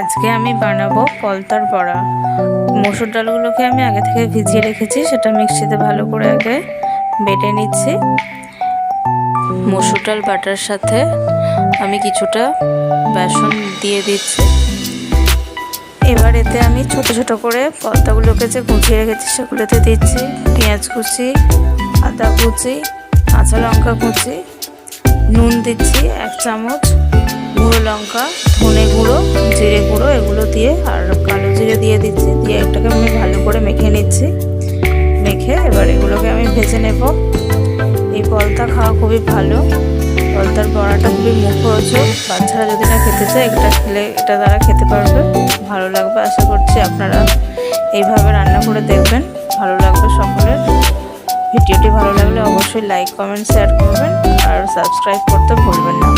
আজকে আমি বানাবো পলতার বড়া। মসুর ডালগুলোকে আমি আগে থেকে ভিজিয়ে রেখেছি, সেটা মিক্সিতে ভালো করে আগে বেটে নিচ্ছি। মসুর ডাল বাটার সাথে আমি কিছুটা বেসন দিয়ে দিচ্ছি। এবার এতে আমি ছোট ছোট করে পলতাগুলোকে যে গুছিয়ে রেখেছি, সেগুলোতে দিচ্ছি। পেঁয়াজ কুচি, আদা কুচি, কাঁচা লঙ্কা কুচি, নুন দিচ্ছি এক চামচ, গুঁড়ো লঙ্কা, ধনে গুঁড়ো দিয়ে আর কালো জিরে দিয়ে দিচ্ছি। দিয়ে একটাকে আমি ভালো করে মেখে নিচ্ছি। মেখে এবার এগুলোকে আমি ভেজে নেব। এই পলতা খাওয়া খুবই ভালো। পলতার বড়াটা খুবই মুখরোচক। বাচ্চারা যদি না খেতে চায়, এটা খেলে, এটা তারা খেতে পারবে। ভালো লাগবে আশা করছি আপনারা এইভাবে রান্না করে দেখবেন। ভালো লাগবে সকলের। ভিডিওটি ভালো লাগলে অবশ্যই লাইক কমেন্ট শেয়ার করবেন। আর সাবস্ক্রাইব করতে ভুলবেন না।